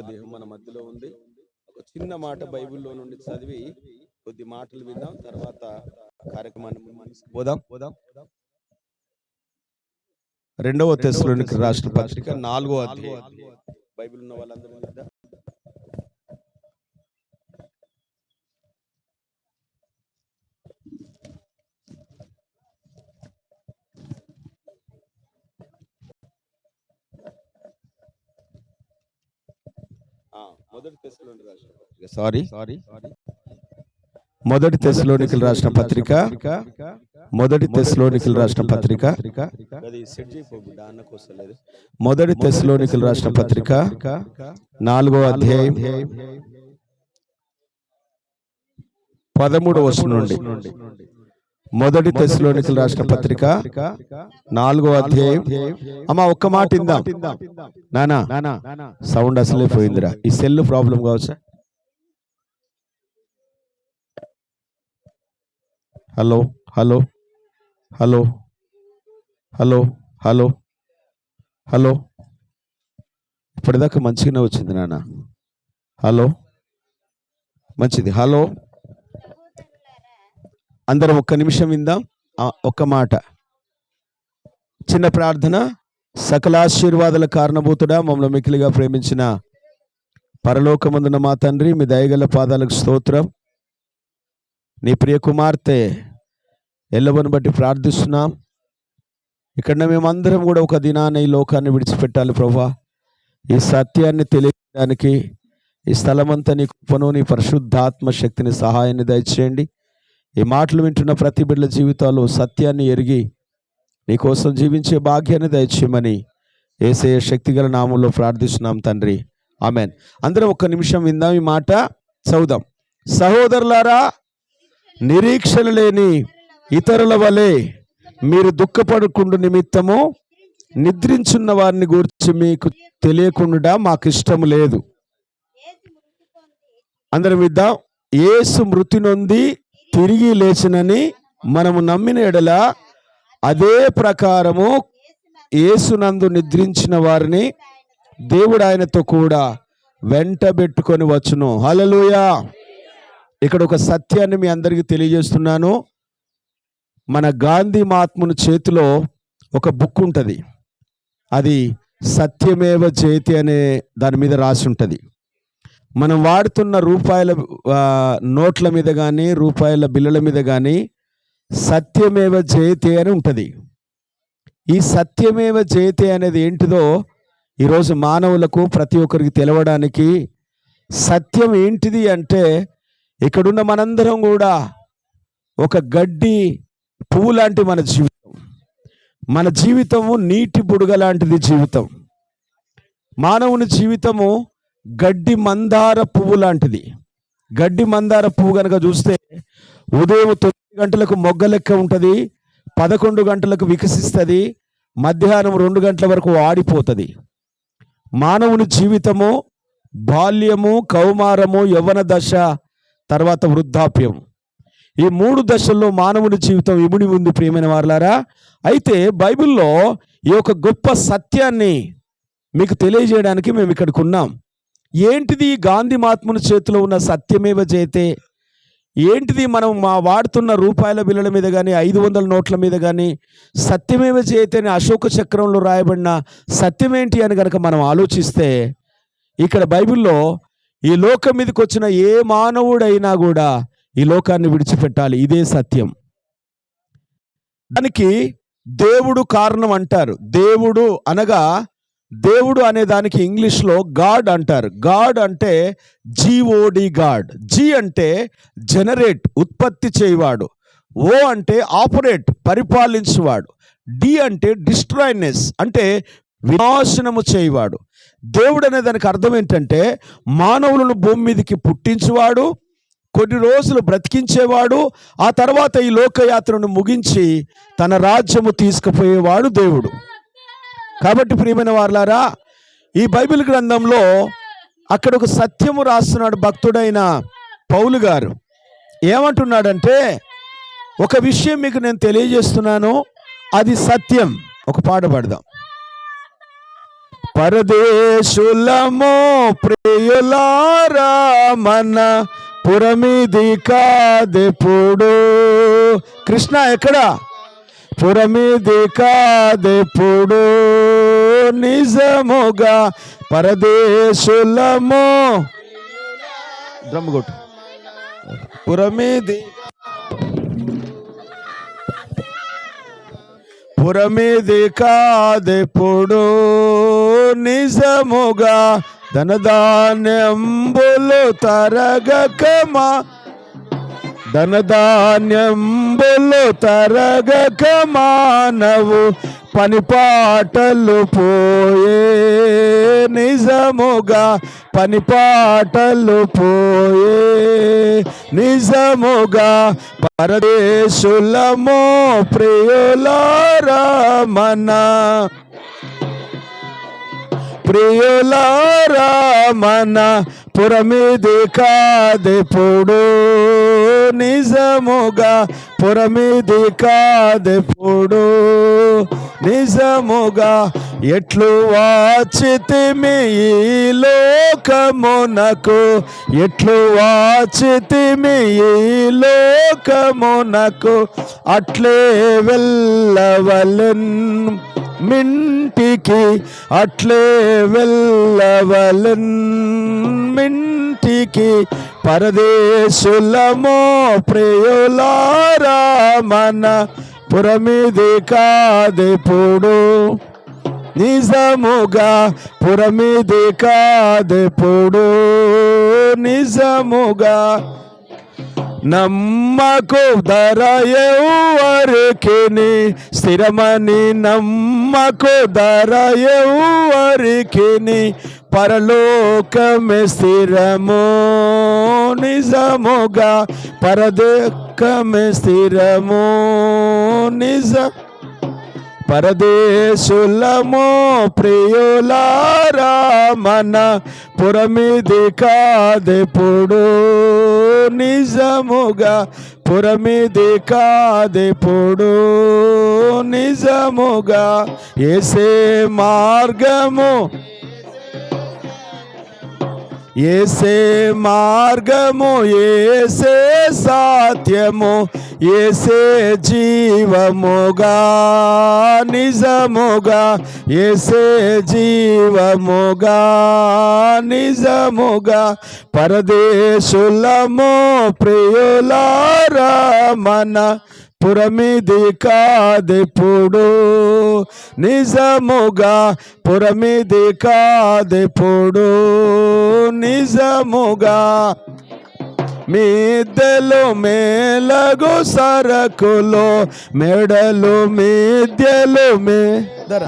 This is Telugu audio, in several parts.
దేహం మన మధ్యలో ఉంది. ఒక చిన్న మాట బైబిల్లో నుండి చదివి కొద్ది మాటలు విందాం. తర్వాత కార్యక్రమాన్ని పోదాం పోదాం రెండవ తెశలోనికి రాష్ట్ర పత్రిక నాలుగో అధ్యాయం. బైబిల్ ఉన్న వాళ్ళందరూ మొదటి తెశలోనికి రాసిన పత్రిక. సారీ. సారీ. మొదటి తెశలోనికలు రాసిన పత్రిక. మొదటి తెశలోనికలు రాసిన పత్రిక. మొదటి రాసిన పత్రిక. నాలుగో అధ్యాయం. పదమూడవ వచనం నుండి. మొదటి తెశలోనికలు రాసిన పత్రిక నాలుగో అధ్యాయం. అమ్మా ఒక్క మాట ఇందాం నానా నానా సౌండ్ అసలే పోయిందిరా. ఈ cell problem కావచ్చా? Hello hello hello hello hello hello. ఇప్పటిదాకా మంచిగానే వచ్చింది నాన్న హలో మంచిది. హలో. అందరం ఒక్క నిమిషం విందాం. ఒక్క మాట. చిన్న ప్రార్థన సకల ఆశీర్వాదాల కారణభూతుడా మమ్మల్ని మిక్కిలిగా ప్రేమించిన పరలోకమందున మా తండ్రి మీ దయగల పాదాలకు స్తోత్రం. నీ ప్రియ కుమార్తె ఎల్లవని బట్టి ప్రార్థిస్తున్నాం. ఇక్కడ మేమందరం కూడా ఒక దినాన్ని ఈ లోకాన్ని విడిచిపెట్టాలి ప్రభా. ఈ సత్యాన్ని తెలియడానికి ఈ స్థలమంతా నీ కృపను నీ పరిశుద్ధాత్మ శక్తిని సహాయాన్ని దయచేయండి. ఈ మాటలు వింటున్న ప్రతి బిడ్డల జీవితాల్లో సత్యాన్ని ఎరిగి నీకోసం జీవించే భాగ్యాన్ని దయచేయమని ఏసే శక్తిగల నామంలో ప్రార్థిస్తున్నాం తండ్రి. ఆమెన్. అందరం ఒక్క నిమిషం విందాం ఈ మాట. చదుదాం సహోదరులారా నిరీక్షణ లేని ఇతరుల వలె మీరు దుఃఖపడకుండా నిమిత్తము నిద్రించున్న వారిని గురించి మీకు తెలియకుండా మాకు ఇష్టం లేదు. అందరం విద్దాం ఏసు మృతి నొంది తిరిగి లేచినని మనము నమ్మిన ఎడల అదే ప్రకారము ఏసునందు నిద్రించిన వారిని దేవుడు ఆయనతో కూడా వెంటబెట్టుకొని వచ్చును. హలలుయా ఇక్కడ ఒక సత్యాన్ని మీ అందరికీ తెలియజేస్తున్నాను. మన గాంధీ మహాత్ముని చేతిలో ఒక బుక్ ఉంటుంది. అది సత్యమేవ చేతి అనే దాని మీద రాసి ఉంటుంది. మనం వాడుతున్న రూపాయల నోట్ల మీద కానీ రూపాయల బిల్లుల మీద కానీ సత్యమేవ జయతే అని ఉంటుంది. ఈ సత్యమేవ జయతే అనేది ఏంటిదో ఈరోజు మానవులకు ప్రతి ఒక్కరికి తెలవడానికి సత్యం ఏంటిది అంటే ఇక్కడున్న మనందరం కూడా ఒక గడ్డి పువ్వు లాంటి మన జీవితం. మన జీవితము నీటి బుడగ లాంటిది జీవితం. మానవుని జీవితము గడ్డి మందార పువ్వు లాంటిది. గడ్డి మందార పువ్వు కనుక చూస్తే ఉదయం తొమ్మిది గంటలకు మొగ్గ లెక్క ఉంటుంది పదకొండు గంటలకు వికసిస్తుంది మధ్యాహ్నం రెండు గంటల వరకు ఆడిపోతుంది. మానవుని జీవితము బాల్యము కౌమారము యవ్వన దశ తర్వాత వృద్ధాప్యం. ఈ మూడు దశల్లో మానవుని జీవితం ఇముడి ఉంది ప్రియమైన వారులారా. అయితే బైబిల్లో ఈ యొక్క గొప్ప సత్యాన్ని మీకు తెలియజేయడానికి మేము ఇక్కడికి ఉన్నాం. ఏంటిది గాంధీ మహాత్ముని చేతిలో ఉన్న సత్యమేవ జయతే? ఏంటిది మనం మా వాడుతున్న రూపాయల బిల్లుల మీద కానీ ఐదు వందల నోట్ల మీద కానీ సత్యమేవ జయతే అశోక చక్రంలో రాయబడిన సత్యమేంటి అని కనుక మనం ఆలోచిస్తే ఇక్కడ బైబిల్లో ఈ లోకం మీదకి వచ్చిన ఏ మానవుడైనా కూడా ఈ లోకాన్ని విడిచిపెట్టాలి. ఇదే సత్యం. దానికి దేవుడు కారణం అంటారు. దేవుడు అనగా దేవుడు అనే దానికి ఇంగ్లీష్లో గాడ్ అంటారు. గాడ్ అంటే G O D God. G అంటే జనరేట్ ఉత్పత్తి చేయవాడు. ఓ అంటే ఆపరేట్ పరిపాలించువాడు. డి అంటే డిస్ట్రాయినెస్ అంటే వినాశనము చేయవాడు. దేవుడు అనే దానికి అర్థం ఏంటంటే మానవులను భూమి మీదకి పుట్టించువాడు కొన్ని రోజులు బ్రతికించేవాడు ఆ తర్వాత ఈ లోకయాత్రను ముగించి తన రాజ్యము తీసుకుపోయేవాడు దేవుడు. కాబట్టి ప్రియమైన వారులారా ఈ బైబిల్ గ్రంథంలో అక్కడ ఒక సత్యము రాస్తున్నాడు భక్తుడైన పౌలు గారు. ఏమంటున్నాడంటే ఒక విషయం మీకు నేను తెలియజేస్తున్నాను అది సత్యం. ఒక పాట పాడదాం. పరదేశులము ప్రియులారా మన పురమిది కాదెప్పుడు? కృష్ణ ఎక్కడ? పురమిది కాదెప్పుడు నిజముగా పరదేశులము. డ్రమ్ కొట్టు. పురమిది పురమిది కాదెప్పుడు నిజముగా ధనధాన్యంబులు తరగకమా ధనధాన్యంబులు తరగక మానవు పని పాటలు పోయే నిజముగా పని పాటలు పోయే నిజముగా పరదేశులమో ప్రియులారామన. ప్రియులారామన పురమిది కాదెప్పుడు నిజముగా. పురమిది కాదెప్పుడు నిజముగా. ఎట్లు వాచితిమి ఈ లోకమునకు. ఎట్లు వాచితిమి ఈ లోకమునకు. అట్లే వెళ్ళవలెన్ మింటికి. అట్లే వెళ్ళవలెన్ ఇంటికి పరదేశులమో ప్రియులారా మన పురమిది కాదెప్పుడు నిజముగా పురమిది కాదెప్పుడు నిజముగా నమ్మకు ధర ఎవరికి స్థిరమని నమ్మకు ధర ఎవరికి పరలోకమే స్థిరము నిజముగా పరలోకమే స్థిరము నిజ పరదేశులము ప్రియులారా మన పురమిది కాదెప్పుడు నిజముగా పురమిది కాదెప్పుడు నిజముగా ఏసే మార్గము ఏసే మార్గము ఏసే సాధ్యము ఏసే జీవముగా నిజముగా ఏసే జీవముగా నిజముగా. పరదేశులము ప్రియులారా మన పురమిది కాదెప్పుడు నిజముగా పురమిది కాదెప్పుడు నిజముగా మీద్దెలు మేలగు సరకులు మెడలు మీద్యలు మే ధర.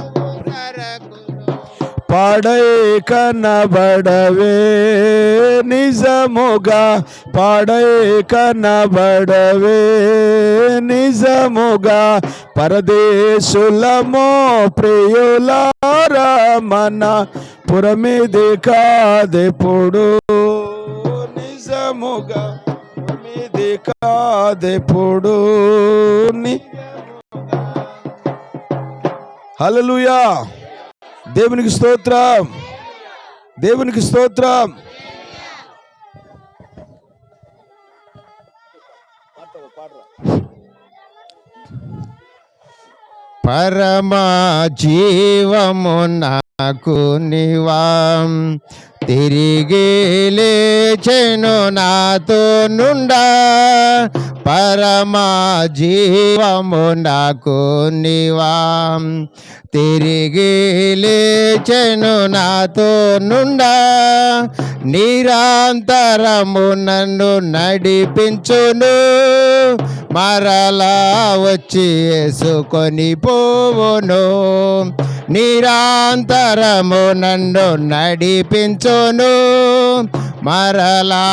పాడై కనబడవే నిజముగా పాడై కనబడవే నిజముగా పరదేశులమో ప్రియులారా మన పురమిది కాదెప్పుడు? నిజముగా పురమిది కాదెప్పుడు? హలలుయా దేవునికి స్తోత్రం. దేవునికి స్తోత్రం. పరమా జీవము నాకు నివాం. తిరిగి లేచెను నాతో నుండా. పరమా జీవము నాకు నివాం. తిరిగి లేచెను నాతో నుండా. నిరంతరము నన్ను నడిపించును. మరలా వచ్చి వేసుకొని పోవును నిరంతరము నన్ను నడిపించును మరలా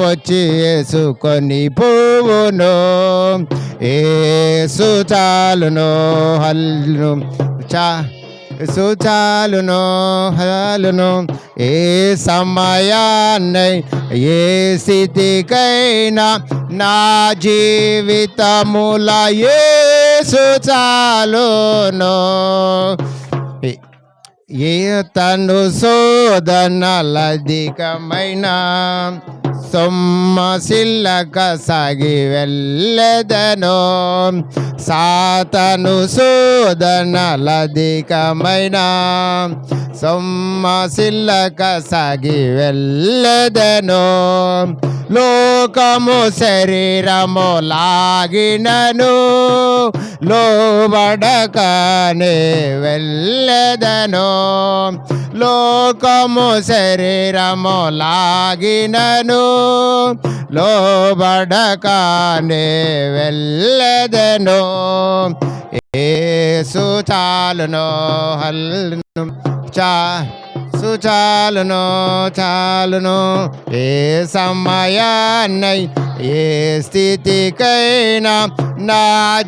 వచ్చి వేసుకొని పోవును ఏసు చాలును హల్లు చా సుచాలును హలును ఏ సమయాన్నై ఏ స్థితికైనా నా జీవితముల ఏ సుచాలును ఏ తను శోధనలధికమైన సొమ్మశిల్లక సాగి వెళ్ళదను. సాతను శోధనలధికమైన సొమ్మశిల్లక సాగి వెళ్ళదను. లోకము శరీరము లాగినను లోబడకనే వెళ్ళదను. లోకము శరీరము లాగినను లోబడకానే వెళ్ళదను. ఏసు చాలును హల్ను చా సుచాలును చాలును ఏ సమయాన్నై ఏ స్థితికైనా నా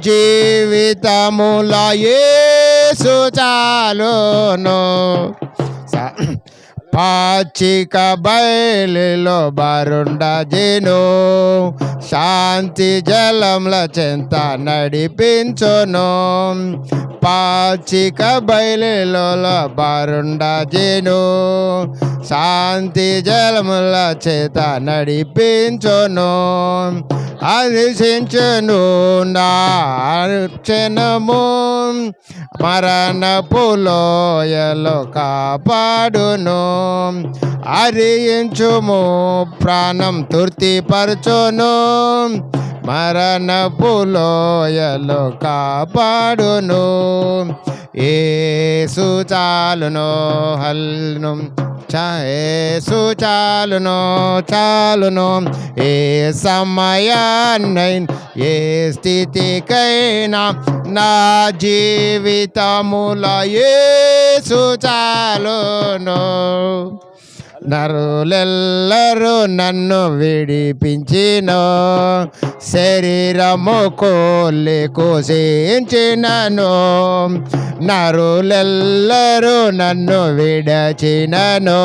జీవితముల ఏసు చాలును. పాచిక బయలులో బరుండ జీను. శాంతి జలంల చెంత నడిపించును. పాచిక బయలులో బరుండ జేను. శాంతి జలముల చేత నడిపించును. అదిశించును నా అర్చనము. మరణపు లోయలో కాపాడును. అరియించుము ప్రాణం తృప్తిపరచును. మరణపులోయలో కాపాడును. ఏసు చాలును హల్ను. ఏసు చాలును చాలును. ఏ సమయాన్నై ఏ స్థితికైనా నా జీవితముల ఏసు చాలును. నరులెల్లరూ నన్ను విడిపించిను. శరీరము కోల్లి కోసించినను. నరులెల్లరూ నన్ను విడచినను.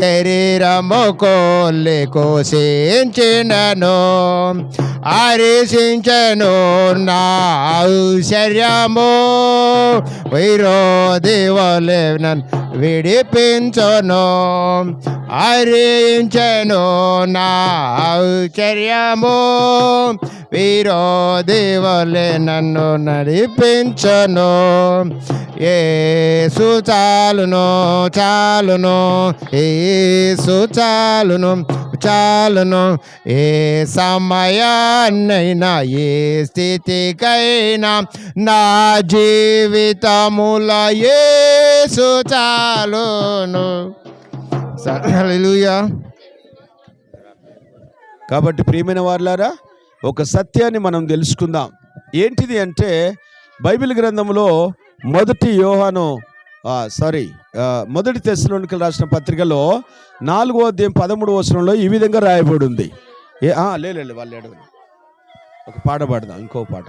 శరీరము కోల్లి కోసించినను. ఆరిసించను నా ఔశ్వర్యము విరోధి వలె నన్ను విడిపించను. హరించను నా ఔశ్వర్యము విరోధి నన్ను నడిపించను. ఏసు చాలును చాలును ఏసు చాలును చాలును. ఏ సమయాన్నైనా ఏ స్థితికైనా నా జీవితముల ఏసు చాలును. కాబట్టి ప్రియమైన వారులారా ఒక సత్యాన్ని మనం తెలుసుకుందాం. ఏంటిది అంటే బైబిల్ గ్రంథంలో మొదటి యోహాను సారీ మొదటి తెశలోనికి రాసిన పత్రికలో నాలుగో అధ్యాయం పదమూడు వచనంలో ఈ విధంగా రాయబడి ఉంది. ఏ ఆ, వాళ్ళు అడగను ఒక పాట పాడదాం ఇంకో పాట.